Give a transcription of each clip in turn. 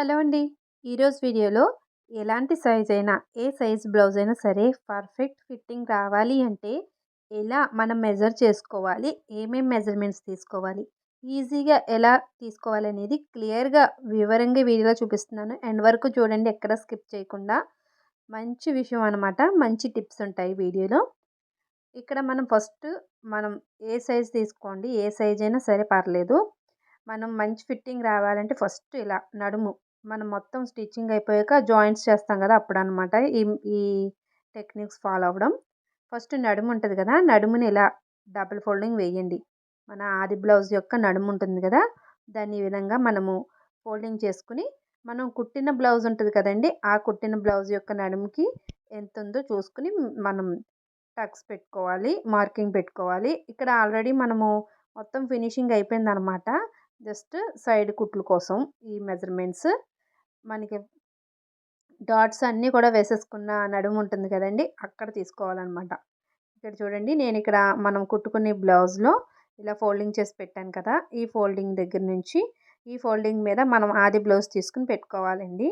Hello అండి. ఈరోజు వీడియోలో ఎలాంటి సైజ్ అయినా ఏ సైజ్ బ్లౌజ్ అయినా సరే పర్ఫెక్ట్ ఫిట్టింగ్ రావాలి అంటే ఎలా మనం మెజర్ చేసుకోవాలి ఏమేం మెజర్మెంట్స్ తీసుకోవాలి ఈజీగా ఎలా తీసుకోవాలి అనేది క్లియర్గా వివరంగా వీడియోలో చూపిస్తున్నాను. ఎండ్ వరకు చూడండి ఎక్కడ స్కిప్ చేయకుండా. మంచి విషయం అనమాట మంచి టిప్స్ ఉంటాయి వీడియోలో. ఇక్కడ మనం ఫస్ట్ మనం ఏ సైజ్ తీసుకోండి ఏ సైజ్ అయినా సరే పర్లేదు. మనం మంచి ఫిట్టింగ్ రావాలంటే ఫస్ట్ ఇలా నడుము మనం మొత్తం స్టిచ్చింగ్ అయిపోయాక జాయింట్స్ చేస్తాం కదా అప్పుడు అనమాట ఈ ఈ టెక్నిక్స్ ఫాలో అవ్వడం. ఫస్ట్ నడుము ఉంటుంది కదా నడుముని ఇలా డబుల్ ఫోల్డింగ్ వేయండి. మన ఆది బ్లౌజ్ యొక్క నడుము ఉంటుంది కదా దాన్ని ఈ విధంగా మనము ఫోల్డింగ్ చేసుకుని మనం కుట్టిన బ్లౌజ్ ఉంటుంది కదండి ఆ కుట్టిన బ్లౌజ్ యొక్క నడుముకి ఎంత ఉందో చూసుకుని మనం టక్స్ పెట్టుకోవాలి మార్కింగ్ పెట్టుకోవాలి. ఇక్కడ ఆల్రెడీ మనము మొత్తం ఫినిషింగ్ అయిపోయిందనమాట జస్ట్ సైడ్ కుట్లు కోసం ఈ మెజర్మెంట్స్. మనకి డాట్స్ అన్నీ కూడా వేసేసుకున్న నడుము ఉంటుంది కదండి అక్కడ తీసుకోవాలన్నమాట. ఇక్కడ చూడండి నేను ఇక్కడ మనం కుట్టుకునే బ్లౌజ్లో ఇలా ఫోల్డింగ్ చేసి పెట్టాను కదా ఈ ఫోల్డింగ్ దగ్గర నుంచి ఈ ఫోల్డింగ్ మీద మనం ఆది బ్లౌజ్ తీసుకుని పెట్టుకోవాలండి.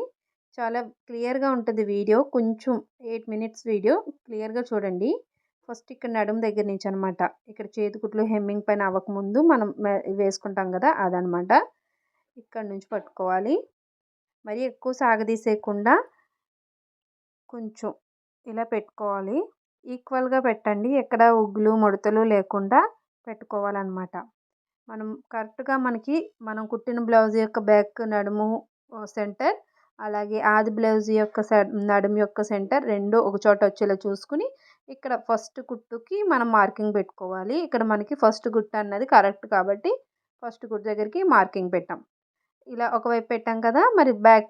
చాలా క్లియర్గా ఉంటుంది వీడియో కొంచెం ఎయిట్ మినిట్స్ వీడియో క్లియర్గా చూడండి. ఫస్ట్ ఇక్కడ నడుము దగ్గర నుంచి అనమాట ఇక్కడ చేతికుట్లు హెమ్మింగ్ పైన అవ్వకముందు మనం వేసుకుంటాం కదా అదనమాట ఇక్కడ నుంచి పట్టుకోవాలి. మరి ఎక్కువ సాగదీసేయకుండా కొంచెం ఇలా పెట్టుకోవాలి. ఈక్వల్గా పెట్టండి. ఎక్కడ ఉగ్గులు ముడతలు లేకుండా పెట్టుకోవాలన్నమాట. మనం కరెక్ట్గా మనకి మనం కుట్టిన బ్లౌజ్ యొక్క బ్యాక్ నడుము సెంటర్ అలాగే ఆది బ్లౌజ్ యొక్క నడుము యొక్క సెంటర్ రెండు ఒక చోట వచ్చేలా చూసుకుని ఇక్కడ ఫస్ట్ కుట్టుకి మనం మార్కింగ్ పెట్టుకోవాలి. ఇక్కడ మనకి ఫస్ట్ గుట్ట అన్నది కరెక్ట్ కాబట్టి ఫస్ట్ కుట్టు దగ్గరికి మార్కింగ్ పెట్టాం. ఇలా ఒకవైపు పెట్టాం కదా మరి బ్యాక్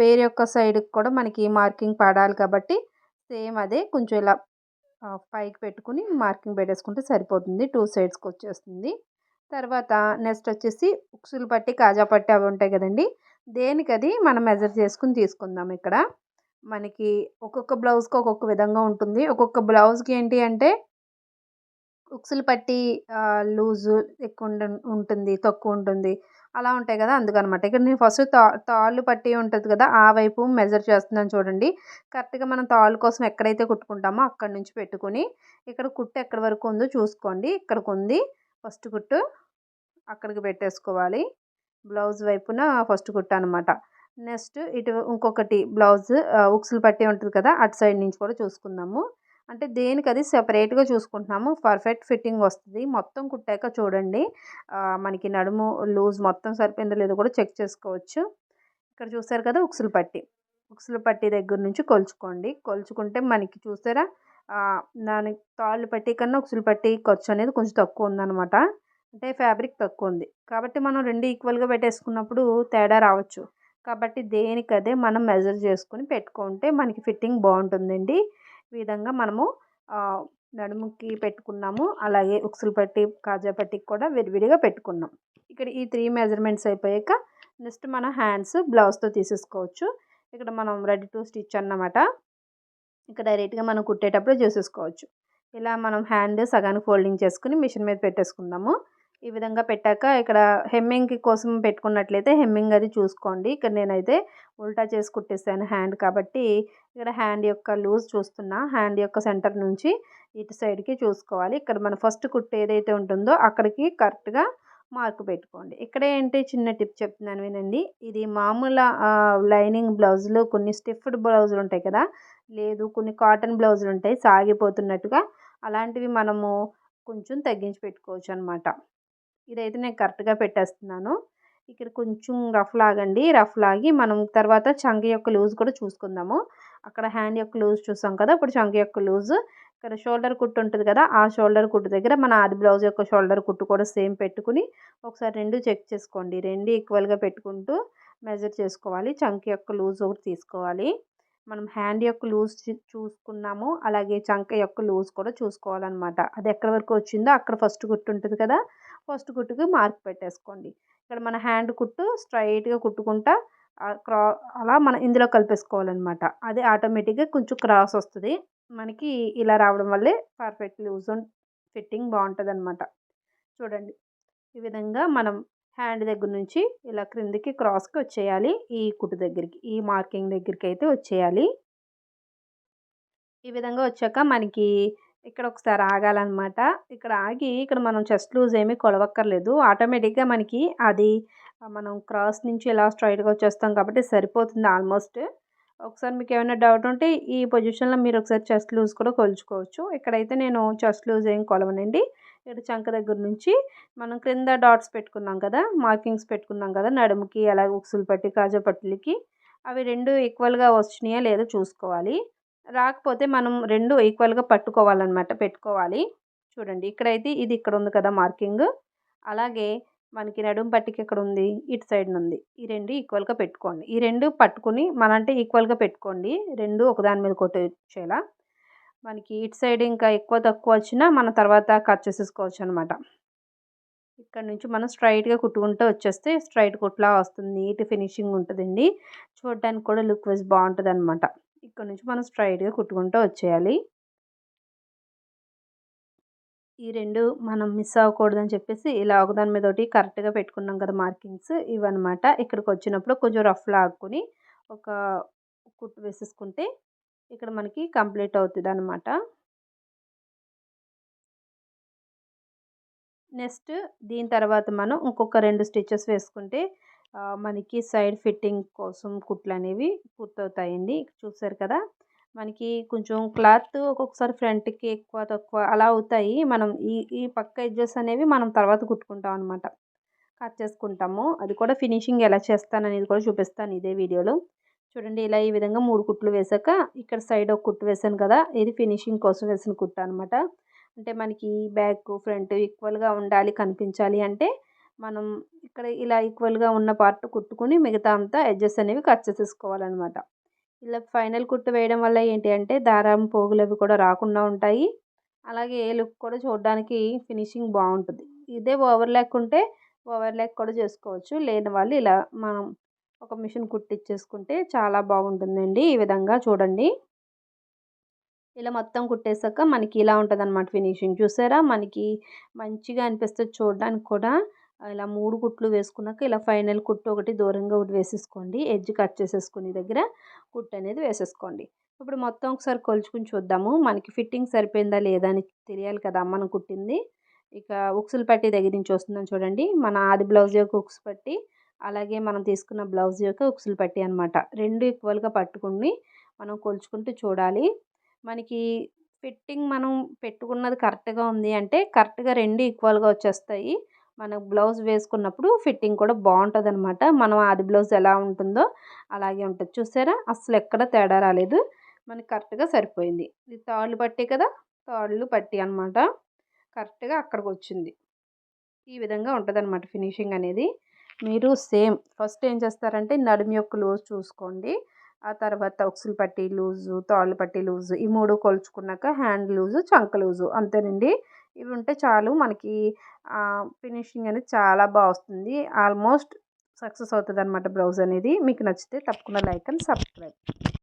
వేరే ఒక సైడ్కి కూడా మనకి మార్కింగ్ పడాలి కాబట్టి సేమ్ అదే కొంచెం ఇలా పైకి పెట్టుకుని మార్కింగ్ పెట్టేసుకుంటే సరిపోతుంది. టూ సైడ్స్కి వచ్చేస్తుంది. తర్వాత నెక్స్ట్ వచ్చేసి ఉక్సులు పట్టి కాజా పట్టి అవి ఉంటాయి కదండి. దేనికి అది మనం మెజర్ చేసుకుని తీసుకుందాం ఇక్కడ. మనకి ఒక్కొక్క బ్లౌజ్కి ఒక్కొక్క విధంగా ఉంటుంది. ఒక్కొక్క బ్లౌజ్కి ఏంటి అంటే ఉక్సులు పట్టి లూజు ఎక్కువ ఉంటుంది తక్కువ ఉంటుంది. అలా ఉంటాయి కదా! అందుకనమాట. ఇక్కడ నేను ఫస్ట్ తా తాళ్ళు పట్టి ఉంటుంది కదా! ఆ వైపు మెజర్ చేస్తున్నాను చూడండి. కరెక్ట్గా మనం తాళ్ళు కోసం ఎక్కడైతే కుట్టుకుంటామో అక్కడ నుంచి పెట్టుకుని ఇక్కడ కుట్టు ఎక్కడి వరకు ఉందో చూసుకోండి. ఇక్కడికి ఉంది ఫస్ట్ కుట్టు అక్కడికి పెట్టేసుకోవాలి. బ్లౌజ్ వైపున ఫస్ట్ కుట్టు అనమాట నెక్స్ట్ ఇటు ఇంకొకటి బ్లౌజ్ ఉక్సులు పట్టి ఉంటుంది కదా! అటు సైడ్ నుంచి కూడా చూసుకుందాము. అంటే దేనికి అది సెపరేట్గా చూసుకుంటున్నాము. పర్ఫెక్ట్ ఫిట్టింగ్ వస్తుంది. మొత్తం కుట్టాక చూడండి. మనకి నడుము లూజ్ మొత్తం సరిపోయిందో లేదో కూడా చెక్ చేసుకోవచ్చు. ఇక్కడ చూసారు కదా ఉక్సులు పట్టి. ఉక్సులు పట్టి దగ్గర నుంచి కొలుచుకోండి. కొలుచుకుంటే మనకి చూసారా? దాని తాళ్ళు పట్టి కన్నా ఉక్సులు పట్టి ఖర్చు అనేది కొంచెం తక్కువ ఉందన్నమాట. అంటే ఫ్యాబ్రిక్ తక్కువ ఉంది. కాబట్టి మనం రెండు ఈక్వల్గా పెట్టేసుకున్నప్పుడు తేడా రావచ్చు. కాబట్టి దేనికదే మనం మెజర్ చేసుకుని పెట్టుకుంటే మనకి ఫిట్టింగ్ బాగుంటుందండి. విధంగా మనము నడుముకి పెట్టుకున్నాము. అలాగే ఉక్సులు పట్టి కాజా పట్టికి కూడా విడివిడిగా పెట్టుకున్నాం. ఇక్కడ ఈ త్రీ మెజర్మెంట్స్ అయిపోయాక నెక్స్ట్ మన హ్యాండ్స్ బ్లౌజ్తో తీసేసుకోవచ్చు. ఇక్కడ మనం రెడీ టు స్టిచ్ అన్నమాట. ఇక్కడ డైరెక్ట్గా మనం కుట్టేటప్పుడు చూసేసుకోవచ్చు. ఇలా మనం హ్యాండ్ సగానికి ఫోల్డింగ్ చేసుకుని మిషన్ మీద పెట్టేసుకుందాము. ఈ విధంగా పెట్టాక ఇక్కడ హెమ్మింగ్ కోసం పెట్టుకున్నట్లయితే హెమ్మింగ్ అది చూసుకోండి. ఇక్కడ నేనైతే ఉల్టా చేసి కుట్టేసాను హ్యాండ్ కాబట్టి ఇక్కడ హ్యాండ్ యొక్క లూజ్ చూస్తున్నా. హ్యాండ్ యొక్క సెంటర్ నుంచి ఇటు సైడ్కి చూసుకోవాలి. ఇక్కడ మన ఫస్ట్ కుట్టు ఏదైతే ఉంటుందో అక్కడికి కరెక్ట్గా మార్కు పెట్టుకోండి. ఇక్కడ ఏంటి చిన్న టిప్ చెప్తున్నాను వినండి. ఇది మామూలు లైనింగ్ బ్లౌజులు కొన్ని స్టిఫ్డ్ బ్లౌజులు ఉంటాయి కదా. లేదు కొన్ని కాటన్ బ్లౌజులు ఉంటాయి. సాగిపోతున్నట్టుగా అలాంటివి మనము కొంచెం తగ్గించి పెట్టుకోవచ్చు అనమాట ఇదైతే నేను కరెక్ట్గా పెట్టేస్తున్నాను. ఇక్కడ కొంచెం రఫ్ లాగండి. రఫ్ లాగి మనం తర్వాత చంక యొక్క లూజ్ కూడా చూసుకుందాము. అక్కడ హ్యాండ్ యొక్క లూజ్ చూసాం కదా! ఇప్పుడు చంక యొక్క లూజ్. ఇక్కడ షోల్డర్ కుట్టు ఉంటుంది కదా! ఆ షోల్డర్ కుట్టు దగ్గర మన ఆది బ్లౌజ్ యొక్క షోల్డర్ కుట్టు కూడా సేమ్ పెట్టుకుని ఒకసారి రెండు చెక్ చేసుకోండి. రెండు ఈక్వల్గా పెట్టుకుంటూ మెజర్ చేసుకోవాలి. చంక యొక్క లూజ్ ఒకటి తీసుకోవాలి. మనం హ్యాండ్ యొక్క లూజ్ చూసుకున్నాము. అలాగే చంక యొక్క లూజ్ కూడా చూసుకోవాలన్నమాట. అది ఎక్కడి వరకు వచ్చిందో అక్కడ ఫస్ట్ కుట్టు ఉంటుంది కదా ఫస్ట్ కుట్టుకి మార్క్ పెట్టేసుకోండి. ఇక్కడ మన హ్యాండ్ కుట్టు స్ట్రైట్గా కుట్టుకుంటా క్రా అలా మనం ఇందులో కలిపేసుకోవాలన్నమాట. అది ఆటోమేటిక్గా కొంచెం క్రాస్ వస్తుంది. మనకి ఇలా రావడం వల్లే పర్ఫెక్ట్ లూజ్ ఫిట్టింగ్ బాగుంటుంది అనమాట చూడండి. ఈ విధంగా మనం హ్యాండ్ దగ్గర నుంచి ఇలా క్రిందికి క్రాస్కి వచ్చేయాలి. ఈ కుట్టు దగ్గరికి ఈ మార్కింగ్ దగ్గరికి అయితే వచ్చేయాలి. ఈ విధంగా వచ్చాక మనకి ఇక్కడ ఒకసారి ఆగాలన్నమాట. ఇక్కడ ఆగి ఇక్కడ మనం చెస్ట్ లూజ్ ఏమీ కొలవక్కర్లేదు. ఆటోమేటిక్గా మనకి అది మనం క్రాస్ నుంచి ఇలా స్ట్రైట్గా వచ్చేస్తాం కాబట్టి సరిపోతుంది ఆల్మోస్ట్. ఒకసారి మీకు ఏమైనా డౌట్ ఉంటే ఈ పొజిషన్లో మీరు ఒకసారి చెస్ట్ లూజ్ కూడా కొలుచుకోవచ్చు. ఇక్కడైతే నేను చెస్ట్ లూజ్ ఏం కొలవనండి. ఇక్కడ చంక దగ్గర నుంచి మనం క్రింద డాట్స్ పెట్టుకున్నాం కదా మార్కింగ్స్ పెట్టుకున్నాం కదా నడుముకి అలాగే ఉక్సులు పట్టి కాజా పట్టులకి అవి రెండు ఈక్వల్గా వచ్చినాయా లేదో చూసుకోవాలి. రాకపోతే మనం రెండు ఈక్వల్గా పట్టుకోవాలన్నమాట పెట్టుకోవాలి. చూడండి ఇక్కడైతే ఇది ఇక్కడ ఉంది కదా మార్కింగ్. అలాగే మనకి నడుము పట్టికి ఎక్కడ ఉంది ఇటు సైడ్ ఉంది ఈ రెండు ఈక్వల్గా పెట్టుకోండి. ఈ రెండు పట్టుకుని మన అంటే ఈక్వల్గా పెట్టుకోండి. రెండు ఒకదాని మీద కొట్టేలా మనకి ఇటు సైడ్ ఇంకా ఎక్కువ తక్కువ వచ్చినా మన తర్వాత కట్ చేసేసుకోవచ్చు అనమాట ఇక్కడ నుంచి మనం స్ట్రైట్గా కుట్టుకుంటూ వచ్చేస్తే స్ట్రైట్ కుట్లా వస్తుంది. నీట్ ఫినిషింగ్ ఉంటుందండి. చూడడానికి కూడా లుక్ వైజ్ బాగుంటుంది అనమాట ఇక్కడ నుంచి మనం స్ట్రైట్గా కుట్టుకుంటూ వచ్చేయాలి. ఈ రెండు మనం మిస్ అవ్వకూడదని చెప్పేసి ఇలా ఒకదాని మీద ఒకటి కరెక్ట్గా పెట్టుకున్నాం కదా మార్కింగ్స్ ఇవన్నమాట. ఇక్కడికి వచ్చినప్పుడు కొంచెం రఫ్ లాక్కుని ఒక కుట్టు వేసేసుకుంటే ఇక్కడ మనకి కంప్లీట్ అవుతుంది అనమాట నెక్స్ట్ దీని తర్వాత మనం ఇంకొక రెండు స్టిచెస్ వేసుకుంటే మనకి సైడ్ ఫిట్టింగ్ కోసం కుట్లు అనేవి పూర్తవుతాయండి. చూసారు కదా? మనకి కొంచెం క్లాత్ ఒక్కొక్కసారి ఫ్రంట్కి ఎక్కువ తక్కువ అలా అవుతాయి. మనం ఈ ఈ పక్క ఎడ్జెస్ అనేవి మనం తర్వాత కుట్టుకుంటాం అనమాట కట్ చేసుకుంటాము. అది కూడా ఫినిషింగ్ ఎలా చేస్తాను అనేది కూడా చూపిస్తాను ఇదే వీడియోలో. చూడండి ఇలా ఈ విధంగా మూడు కుట్లు వేసాక ఇక్కడ సైడ్ ఒక కుట్టు వేసాను కదా ఇది ఫినిషింగ్ కోసం వేసిన కుట్టు అనమాట అంటే మనకి బ్యాక్ ఫ్రంట్ ఈక్వల్గా ఉండాలి కనిపించాలి అంటే మనం ఇక్కడ ఇలా ఈక్వల్గా ఉన్న పార్ట్ కుట్టుకుని మిగతా అంతా ఎడ్జెస్ అనేవి కట్ చేసేసుకోవాలన్నమాట. ఇలా ఫైనల్ కుట్టు వేయడం వల్ల ఏంటి అంటే దారం పోగులు అవి కూడా రాకుండా ఉంటాయి. అలాగే లుక్ కూడా చూడడానికి ఫినిషింగ్ బాగుంటుంది. ఇదే ఓవర్ ల్యాక్ ఉంటే ఓవర్ ల్యాక్ కూడా చేసుకోవచ్చు. లేని వాళ్ళు ఇలా మనం ఒక మిషన్ కుట్టించేసుకుంటే చాలా బాగుంటుందండి. ఈ విధంగా చూడండి. ఇలా మొత్తం కుట్టేసాక మనకి ఇలా ఉంటుంది అనమాట ఫినిషింగ్. చూసారా? మనకి మంచిగా అనిపిస్తుంది చూడడానికి కూడా. ఇలా మూడు కుట్లు వేసుకున్నాక ఇలా ఫైనల్ కుట్టు ఒకటి దూరంగా ఒకటి వేసేసుకోండి. ఎడ్జ్ కట్ చేసేసుకుని దగ్గర కుట్టు అనేది వేసేసుకోండి. ఇప్పుడు మొత్తం ఒకసారి కొలుచుకుని చూద్దాము. మనకి ఫిట్టింగ్ సరిపోయిందా లేదా అని తెలియాలి కదా మనం కుట్టింది. ఇక ఉక్సులు పట్టి దగ్గర నుంచి వస్తుందని చూడండి. మన ఆది బ్లౌజ్ యొక్క ఉక్స్ పట్టి అలాగే మనం తీసుకున్న బ్లౌజ్ యొక్క ఉక్సులు పట్టి అనమాట రెండు ఈక్వల్గా పట్టుకుని మనం కొలుచుకుంటూ చూడాలి. మనకి ఫిట్టింగ్ మనం పెట్టుకున్నది కరెక్ట్గా ఉంది అంటే కరెక్ట్గా రెండు ఈక్వల్గా వచ్చేస్తాయి. మనకు బ్లౌజ్ వేసుకున్నప్పుడు ఫిట్టింగ్ కూడా బాగుంటుంది అనమాట మనం అది బ్లౌజ్ ఎలా ఉంటుందో అలాగే ఉంటుంది. చూసారా? అసలు ఎక్కడ తేడా రాలేదు. మనకి కరెక్ట్గా సరిపోయింది. ఇది తాళ్ళు పట్టి కదా? తాళ్ళు పట్టి అనమాట కరెక్ట్గా అక్కడికి వచ్చింది ఈ విధంగా ఉంటుంది అనమాట ఫినిషింగ్ అనేది. మీరు సేమ్ ఫస్ట్ ఏం చేస్తారంటే నడుము యొక్క లూజ్ చూసుకోండి. ఆ తర్వాత ఉక్సులు పట్టి లూజు తాళ్ళు పట్టి లూజు ఈ మూడు కొలుచుకున్నాక హ్యాండ్ లూజు చంక లూజు అంతేనండి. ఇవి ఉంటే చాలు మనకి ఫినిషింగ్ అనేది చాలా బాగా వస్తుంది. ఆల్మోస్ట్ సక్సెస్ అవుతుంది అనమాట బ్లౌజ్ అనేది. మీకు నచ్చితే తప్పకుండా లైక్ అండ్ సబ్స్క్రైబ్.